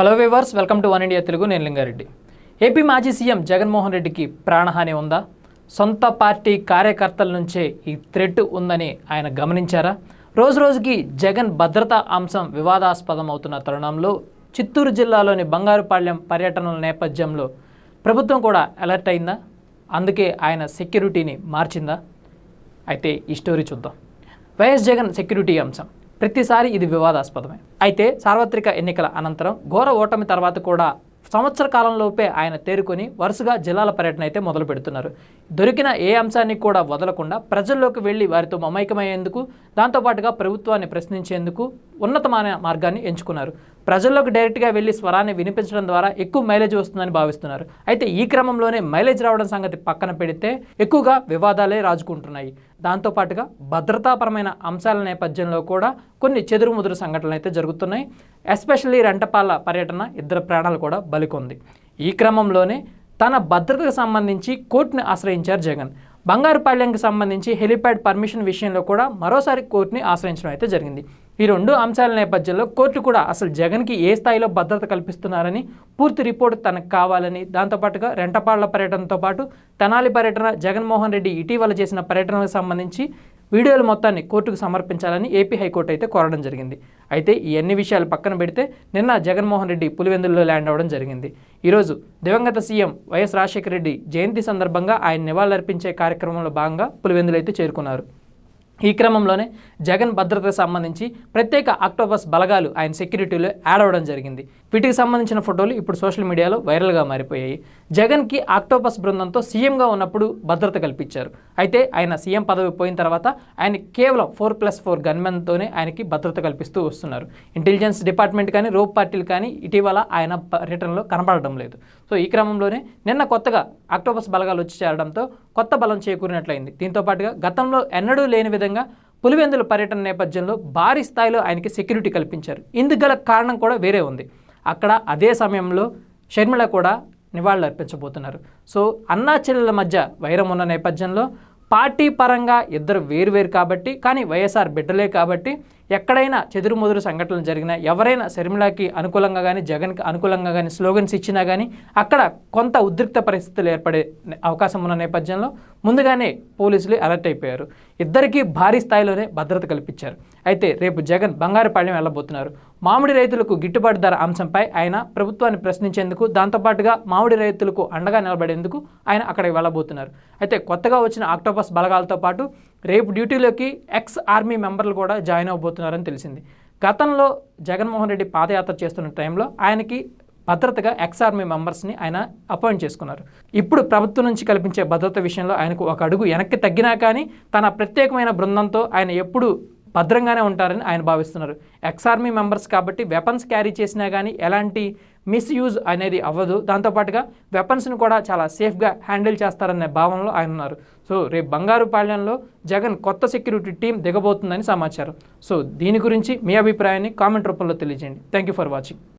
Hello viewers welcome to one India Telugu నేను Lingareddy. AP మాజీ CM Jaganmohan రెడ్డికి ప్రాణహాని ఉందా? సొంత పార్టీ కార్యకర్తల నుంచే ఈ థ్రెట్ ఉందని ఆయన గమనించారా? రోజు రోజుకి జగన్ భద్రతా అంశం వివాదాస్పదం అవుతున్న తరుణంలో చిత్తూరు జిల్లాలోని బంగారుపాళ్యం పర్యటనల నేపథ్యంలో ప్రభుత్వం కూడా అలర్ట్ అయిందా? అందుకే ఆయన సెక్యూరిటీని మార్చిందా? అయితే ఈ స్టోరీ చూద్దాం. వైఎస్ జగన్ సెక్యూరిటీ అంశం. ప్రతిసారి ఇది వివాదాస్పదమే. అయితే సార్వత్రిక ఎన్నికల అనంతరం ఘోర ఓటమి తర్వాత కూడా సంవత్సర కాలంలోపే ఆయన తేరుకొని వరుసగా జిల్లాల పర్యటన అయితే మొదలు పెడుతున్నారు. దొరికిన ఏ అంశాన్ని కూడా వదలకుండా ప్రజల్లోకి వెళ్ళి వారితో మమైకమయ్యేందుకు దాంతోపాటుగా ప్రభుత్వాన్ని ప్రశ్నించేందుకు ఉన్నతమైన మార్గాన్ని ఎంచుకున్నారు. ప్రజల్లోకి డైరెక్ట్గా వెళ్ళి స్వరాన్ని వినిపించడం ద్వారా ఎక్కువ మైలేజ్ వస్తుందని భావిస్తున్నారు. అయితే ఈ క్రమంలోనే మైలేజ్ రావడం సంగతి పక్కన పెడితే ఎక్కువగా వివాదాలే రాజుకుంటున్నాయి. దాంతోపాటుగా భద్రతాపరమైన అంశాల నేపథ్యంలో కూడా కొన్ని చెదురుముదురు సంఘటనలు అయితే జరుగుతున్నాయి. ఎస్పెషల్లీ రెంటపాల పర్యటన ఇద్దరు ప్రాణాలు కూడా బలికొంది. ఈ క్రమంలోనే తన భద్రతకు సంబంధించి కోర్టుని ఆశ్రయించారు జగన్. బంగారుపాళ్యంకి సంబంధించి హెలిప్యాడ్ పర్మిషన్ విషయంలో కూడా మరోసారి కోర్టుని ఆశ్రయించడం అయితే జరిగింది. ఈ రెండు అంశాల నేపథ్యంలో కోర్టు కూడా అసలు జగన్కి ఏ స్థాయిలో భద్రత కల్పిస్తున్నారని పూర్తి రిపోర్ట్ తనకు కావాలని దాంతోపాటుగా రెంటపాళ్ళ పర్యటనతో పాటు తెనాలి పర్యటన జగన్మోహన్ రెడ్డి ఇటీవల చేసిన పర్యటనకు సంబంధించి వీడియోలు మొత్తాన్ని కోర్టుకు సమర్పించాలని ఏపీ హైకోర్టు అయితే కోరడం జరిగింది. అయితే ఈ అన్ని విషయాలు పక్కన పెడితే నిన్న జగన్మోహన్ రెడ్డి పులివెందుల్లో ల్యాండ్ అవ్వడం జరిగింది. ఈరోజు దివంగత సీఎం వైఎస్ రాజశేఖర రెడ్డి జయంతి సందర్భంగా ఆయన నివాళులర్పించే కార్యక్రమంలో భాగంగా పులివెందులు అయితే చేరుకున్నారు. ఈ క్రమంలోనే జగన్ భద్రతకు సంబంధించి ప్రత్యేక అక్టోబస్ బలగాలు ఆయన సెక్యూరిటీలో యాడ్ అవ్వడం జరిగింది. వీటికి సంబంధించిన ఫోటోలు ఇప్పుడు సోషల్ మీడియాలో వైరల్గా మారిపోయాయి. జగన్కి ఆక్టోపస్ బృందంతో సీఎంగా ఉన్నప్పుడు భద్రత కల్పించారు. అయితే ఆయన సీఎం పదవి పోయిన తర్వాత ఆయన కేవలం ఫోర్ ప్లస్ ఫోర్ గన్మెన్తోనే ఆయనకి భద్రత కల్పిస్తూ వస్తున్నారు. ఇంటెలిజెన్స్ డిపార్ట్మెంట్ కానీ రోప్ పార్టీలు కానీ ఇటీవల ఆయన పర్యటనలో కనపడడం లేదు. సో ఈ క్రమంలోనే నిన్న కొత్తగా ఆక్టోపస్ బలగాలు వచ్చి చేరడంతో కొత్త బలం చేకూరినట్లయింది. దీంతో పాటుగా గతంలో ఎన్నడూ లేని విధంగా పులివెందుల పర్యటన నేపథ్యంలో భారీ స్థాయిలో ఆయనకి సెక్యూరిటీ కల్పించారు. ఇందుకు గల కారణం కూడా వేరే ఉంది. అక్కడ అదే సమయంలో షర్మిల కూడా నివాళులు అర్పించబోతున్నారు సో అన్నా చెల్లెల మధ్య వైరం ఉన్న నేపథ్యంలో పార్టీ పరంగా ఇద్దరు వేరు వేరు కాబట్టి కానీ వైఎస్ఆర్ బిడ్డలే కాబట్టి ఎక్కడైనా చెదురుముదురు సంఘటనలు జరిగినా ఎవరైనా శర్మిలాకి అనుకూలంగా కానీ జగన్కి అనుకూలంగా కానీ స్లోగన్స్ ఇచ్చినా కానీ అక్కడ కొంత ఉద్రిక్త పరిస్థితులు ఏర్పడే అవకాశం ఉన్న నేపథ్యంలో ముందుగానే పోలీసులు అలర్ట్ అయిపోయారు. ఇద్దరికీ భారీ స్థాయిలోనే భద్రత కల్పించారు. అయితే రేపు జగన్ బంగారుపాళ్యం వెళ్ళబోతున్నారు. మామిడి రైతులకు గిట్టుబాటు ధర అంశంపై ఆయన ప్రభుత్వాన్ని ప్రశ్నించేందుకు దాంతోపాటుగా మామిడి రైతులకు అండగా నిలబడేందుకు ఆయన అక్కడికి వెళ్ళబోతున్నారు. అయితే కొత్తగా వచ్చిన ఆక్టోపస్ బలగాలతో పాటు రేపు డ్యూటీలోకి ఎక్స్ ఆర్మీ మెంబర్లు కూడా జాయిన్ అవబోతున్నారని తెలిసింది. గతంలో జగన్మోహన్ రెడ్డి పాదయాత్ర చేస్తున్న టైంలో ఆయనకి భద్రతగా ఎక్స్ ఆర్మీ మెంబర్స్ని ఆయన అపాయింట్ చేసుకున్నారు. ఇప్పుడు ప్రభుత్వం నుంచి కల్పించే భద్రత విషయంలో ఆయనకు ఒక అడుగు వెనక్కి తగ్గినా కానీ తన ప్రత్యేకమైన బృందంతో ఆయన ఎప్పుడు భద్రంగానే ఉంటారని ఆయన భావిస్తున్నారు. ఎక్స్ ఆర్మీ మెంబర్స్ కాబట్టి వెపన్స్ క్యారీ చేసినా కానీ ఎలాంటి మిస్యూజ్ అనేది అవ్వదు. దాంతోపాటుగా వెపన్స్ని కూడా చాలా సేఫ్గా హ్యాండిల్ చేస్తారనే భావనలో ఆయన ఉన్నారు. సో రేపు బంగారుపాళ్యంలో జగన్ కొత్త సెక్యూరిటీ టీం దిగబోతుందని సమాచారం. సో దీని గురించి మీ అభిప్రాయాన్ని కామెంట్ రూపంలో తెలియజేయండి. Thank you for watching